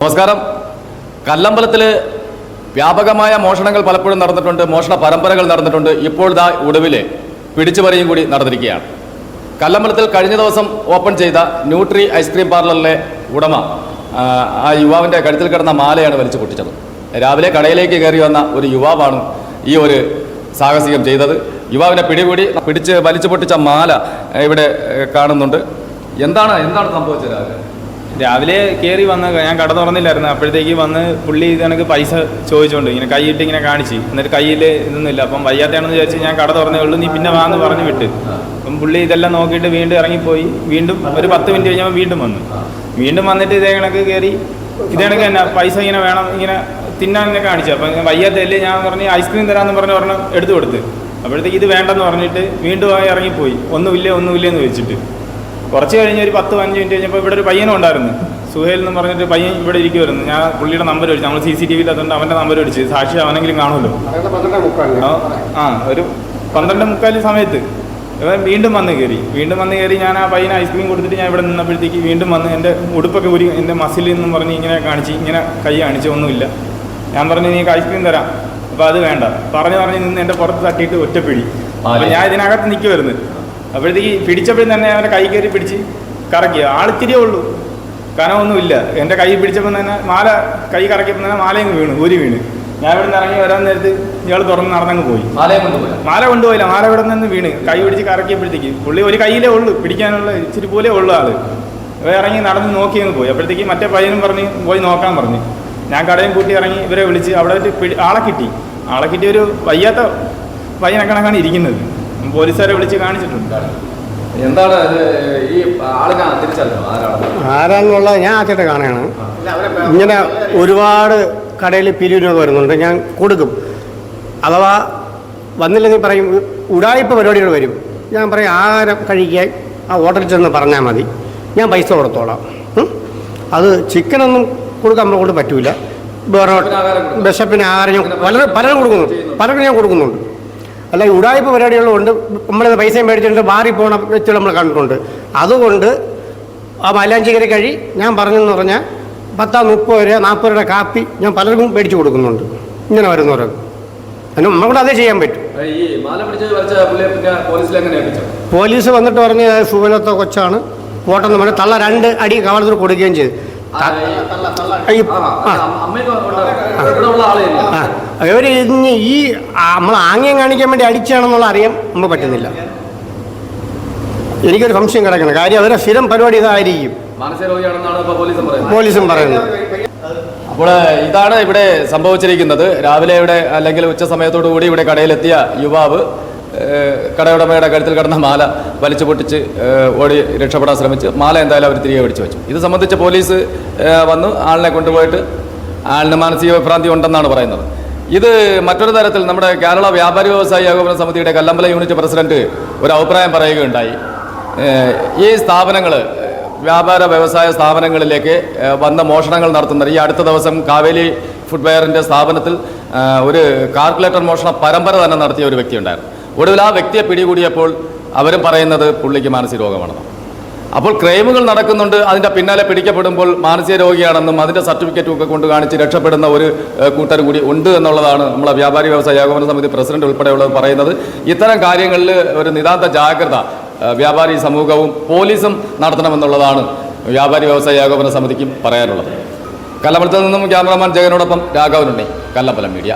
നമസ്കാരം. കല്ലമ്പലത്തിൽ വ്യാപകമായ മോഷണങ്ങൾ പലപ്പോഴും നടന്നിട്ടുണ്ട് മോഷണ പരമ്പരകൾ നടന്നിട്ടുണ്ട്. ഇപ്പോൾ ദാ ഒടുവിൽ പിടിച്ചുപറിയും കൂടി നടന്നിരിക്കുകയാണ്. കല്ലമ്പലത്തിൽ കഴിഞ്ഞ ദിവസം ഓപ്പൺ ചെയ്ത ന്യൂട്രി ഐസ്ക്രീം പാർലറിലെ ഉടമ ആ, യുവാവിന്റെ കഴുത്തിൽ കിടന്ന മാലയാണ് വലിച്ചു പൊട്ടിച്ചത്. രാവിലെ കടയിലേക്ക് കയറി വന്ന ഒരു യുവാവാണ് ഈ ഒരു സാഹസികം ചെയ്തത്. യുവാവിനെ പിടികൂടി പിടിച്ച് വലിച്ചു പൊട്ടിച്ച മാല ഇവിടെ കാണുന്നുണ്ട്. എന്താണ് എന്താണ് സംഭവിച്ചത് രാവിലെ? രാവിലെ കയറി വന്ന് ഞാൻ കട തുറന്നില്ലായിരുന്നു. അപ്പോഴത്തേക്ക് വന്ന് പുള്ളി ഇത് പൈസ ചോദിച്ചുകൊണ്ട് ഇങ്ങനെ കൈയിട്ട് ഇങ്ങനെ കാണിച്ച്. എന്നിട്ട് കയ്യിൽ ഇതൊന്നുമില്ല. അപ്പം വയ്യാത്തയാണെന്ന് വിചാരിച്ച് ഞാൻ കട തുറന്നേ ഉള്ളൂ. നീ പിന്നെ വാന്ന് പറഞ്ഞു വിട്ട്. അപ്പം പുള്ളി ഇതെല്ലാം നോക്കിയിട്ട് വീണ്ടും ഇറങ്ങിപ്പോയി. വീണ്ടും ഒരു പത്ത് മിനിറ്റ് കഴിഞ്ഞപ്പോൾ വീണ്ടും വന്നു. വീണ്ടും വന്നിട്ട് ഇതേ കണക്ക് കയറി ഇതേ കണക്ക് തന്നെ പൈസ ഇങ്ങനെ വേണം ഇങ്ങനെ തിന്നാൻ ഇങ്ങനെ കാണിച്ചു. അപ്പം വയ്യാത്തല്ലേ ഞാൻ പറഞ്ഞ് ഐസ്ക്രീം തരാമെന്ന് പറഞ്ഞ് ഒരെണ്ണം എടുത്തു കൊടുത്ത്. അപ്പോഴത്തേക്ക് ഇത് വേണ്ടെന്ന് പറഞ്ഞിട്ട് വീണ്ടും ആയി ഇറങ്ങിപ്പോയി. ഒന്നുമില്ല ഒന്നുമില്ല വെച്ചിട്ട് കുറച്ച് കഴിഞ്ഞ് ഒരു പത്ത് പതിനഞ്ച് മിനിറ്റ് കഴിഞ്ഞപ്പോൾ ഇവിടെ ഒരു പയ്യനും ഉണ്ടായിരുന്നു. സുഹേൽ എന്ന് പറഞ്ഞിട്ട് പയ്യൻ ഇവിടെ ഇരിക്കുമായിരുന്നു ഞാൻ പുള്ളിയുടെ നമ്പർ അടിച്ചു നമ്മൾ സി സി ടി വിയിൽ അതുകൊണ്ട് അവന്റെ നമ്പർ അടിച്ച് സാക്ഷി അവനെങ്കിലും കാണുമല്ലോ. ആ, ആ ഒരു പന്ത്രണ്ട് മുക്കാൽ സമയത്ത്. ഇവൻ വീണ്ടും വന്ന് കയറി വീണ്ടും വന്ന് കയറി ഞാൻ ആ പയ്യന് ഐസ്ക്രീം കൊടുത്തിട്ട് ഞാൻ ഇവിടെ നിന്നപ്പോഴത്തേക്ക് വീണ്ടും വന്ന് എന്റെ ഉടുപ്പൊക്കെ ഒരു എന്റെ മസിൽ നിന്നും പറഞ്ഞ് ഇങ്ങനെ കാണിച്ച് ഇങ്ങനെ കൈ കാണിച്ച് ഒന്നുമില്ല ഞാൻ പറഞ്ഞു നീക്ക് ഐസ്ക്രീം തരാം. അപ്പോൾ അത് വേണ്ട. പറഞ്ഞു പറഞ്ഞ് നിന്ന് എന്റെ പുറത്ത് തട്ടിയിട്ട് ഒറ്റപ്പിടി. അപ്പോൾ ഞാൻ ഇതിനകത്ത് നിൽക്കുമായിരുന്നു അപ്പോഴത്തേക്ക് പിടിച്ചപ്പോഴും തന്നെ അവന്റെ കൈ കയറി പിടിച്ച് കറക്കി. ആളിത്തിരിയേ ഉള്ളൂ. കനമൊന്നുമില്ല. എന്റെ കൈ പിടിച്ചപ്പോൾ തന്നെ മാല കൈ കറക്കിയപ്പോൾ തന്നെ മാലയും വീണു ഊരി വീണ്. ഞാൻ ഇവിടെ നിന്ന് ഇറങ്ങി വരാൻ നേരത്ത് ഇയാൾ തുറന്ന് നടന്നങ്ങ് പോയി. മാല കൊണ്ടുപോയി മാല കൊണ്ടുപോയില്ല. മാല ഇവിടെ നിന്ന് വീണ്. കൈ പിടിച്ച് കറക്കിയപ്പോഴത്തേക്ക് പുള്ളി ഒരു കയ്യിലേ ഉള്ളൂ. പിടിക്കാനുള്ള ഇച്ചിരി പോലെ ഉള്ളു ആൾ. ഇവരെ ഇറങ്ങി നടന്ന് നോക്കി അങ്ങ് പോയി. അപ്പോഴത്തേക്ക് മറ്റേ പയ്യനും പറഞ്ഞ് പോയി നോക്കാൻ പറഞ്ഞു. ഞാൻ കടയും കൂട്ടി ഇറങ്ങി ഇവരെ വിളിച്ച് അവിടെ ആളെ കിട്ടി. ആളെ കിട്ടിയ ഒരു വയ്യാത്ത പയ്യനെ കണക്കാണ് ഇരിക്കുന്നത്. പോലീസുകാരെ വിളിച്ച് കാണിച്ചിട്ടുണ്ട്. എന്താണ് ഈ ആളിനെ ആരാന്നുള്ളത് ഞാൻ ആദ്യമായിട്ട് കാണുകയാണ്. ഇങ്ങനെ ഒരുപാട് കടയിൽ പിരിവിനൊക്കെ വരുന്നുണ്ട്. ഞാൻ കൊടുക്കും. അഥവാ വന്നില്ലെങ്കിൽ പറയും ഉടായ്പ പരിപാടികൾ വരും. ഞാൻ പറയും ആഹാരം കഴിക്കാൻ ആ ഹോട്ടലിൽ ചെന്ന് പറഞ്ഞാൽ മതി. ഞാൻ പൈസ കൊടുത്തോളാം. അത് ചിക്കനൊന്നും കൊടുക്കാൻ നമ്മളെ കൊണ്ട് പറ്റൂല. വേറെ ബിഷപ്പിന് ആഹാരം ഞാൻ പലരും പലരും കൊടുക്കുന്നുണ്ട് പലരും ഞാൻ കൊടുക്കുന്നുണ്ട്. അല്ല ഉടായ്പ പരിപാടികളുണ്ട്. നമ്മളിത് പൈസയും മേടിച്ചിട്ട് മാറി പോണ വ്യക്തികൾ നമ്മൾ കണ്ടിട്ടുണ്ട്. അതുകൊണ്ട് ആ മൈലാഞ്ചിക്കര കഴി ഞാൻ പറഞ്ഞെന്ന് പറഞ്ഞാൽ പത്താം മുപ്പത് രൂപ നാൽപ്പത് രൂപയുടെ കാപ്പി ഞാൻ പലർക്കും മേടിച്ചു കൊടുക്കുന്നുണ്ട്. ഇങ്ങനെ വരുന്നവരൊക്കെ അതിന് നമ്മളെ അതേ ചെയ്യാൻ പറ്റും. പോലീസ് വന്നിട്ട് പറഞ്ഞ് സുവനത്തെ കൊച്ചാണ്. പോട്ടെന്ന് പറഞ്ഞ് തള്ള രണ്ട് അടി കവളത്തിൽ കൊടുക്കുകയും ചെയ്തു. ഇവർ ഈ നമ്മൾ ആംഗ്യം കാണിക്കാൻ വേണ്ടി അടിച്ചാണെന്നുള്ള അറിയാൻ നമുക്ക് പറ്റുന്നില്ല. എനിക്കൊരു സംശയം കിടക്കണം കാര്യം അവരെ സ്ഥിരം പരിപാടി ഇതായിരിക്കും. പോലീസും പറയുന്നത്. അപ്പോൾ ഇതാണ് ഇവിടെ സംഭവിച്ചിരിക്കുന്നത്. രാവിലെ ഇവിടെ അല്ലെങ്കിൽ ഉച്ച സമയത്തോടു കൂടി ഇവിടെ കടയിലെത്തിയ യുവാവ്. കടയുടമയുടെ കഴുത്തിൽ കിടന്ന മാല വലിച്ചു പൊട്ടിച്ച് ഓടി രക്ഷപ്പെടാൻ ശ്രമിച്ച് മാല എന്തായാലും അവർ തിരികെ പിടിച്ചു വെച്ചു. ഇത് സംബന്ധിച്ച് പോലീസ് വന്നു ആളിനെ കൊണ്ടുപോയിട്ട് ആളിന് മാനസിക വിഭ്രാന്തി ഉണ്ടെന്നാണ് പറയുന്നത്. ഇത് മറ്റൊരു തരത്തിൽ നമ്മുടെ കേരള വ്യാപാരി വ്യവസായി ഏകോപന സമിതിയുടെ കല്ലമ്പല യൂണിറ്റ് പ്രസിഡന്റ് ഒരു അഭിപ്രായം പറയുകയുണ്ടായി. ഈ സ്ഥാപനങ്ങൾ വ്യാപാര വ്യവസായ സ്ഥാപനങ്ങളിലേക്ക് വന്ന മോഷണങ്ങൾ നടത്തുന്നത് ഈ അടുത്ത ദിവസം കാവേലി ഫുട്വെയറിന്റെ സ്ഥാപനത്തിൽ ഒരു കാൽക്കുലേറ്റർ മോഷണ പരമ്പര തന്നെ നടത്തിയ ഒരു വ്യക്തിയുണ്ടായിരുന്നു. ഒടുവിൽ ആ വ്യക്തിയെ പിടികൂടിയപ്പോൾ അവരും പറയുന്നത് പുള്ളിക്ക് മാനസിക രോഗമാണെന്ന്. അപ്പോൾ ക്രൈമുകൾ നടക്കുന്നുണ്ട് അതിന്റെ പിന്നാലെ പിടിക്കപ്പെടുമ്പോൾ മാനസിക രോഗിയാണെന്നും അതിന്റെ സർട്ടിഫിക്കറ്റും ഒക്കെ കൊണ്ട് കാണിച്ച് രക്ഷപ്പെടുന്ന ഒരു കൂട്ടർ കൂടി ഉണ്ട് എന്നുള്ളതാണ് നമ്മളെ വ്യാപാരി വ്യവസായ ഏകോപന സമിതി പ്രസിഡന്റ് ഉൾപ്പെടെയുള്ളത് പറയുന്നത്. ഇത്തരം കാര്യങ്ങളിൽ ഒരു നിതാന്ത ജാഗ്രത വ്യാപാരി സമൂഹവും പോലീസും നടത്തണമെന്നുള്ളതാണ് വ്യാപാരി വ്യവസായ ഏകോപന സമിതിക്കും പറയാനുള്ളത്. കല്ലമ്പലത്തിൽ നിന്നും ക്യാമറമാൻ ജഗനോടൊപ്പം രാഘവനുണ്ണി കല്ലമ്പലം മീഡിയ.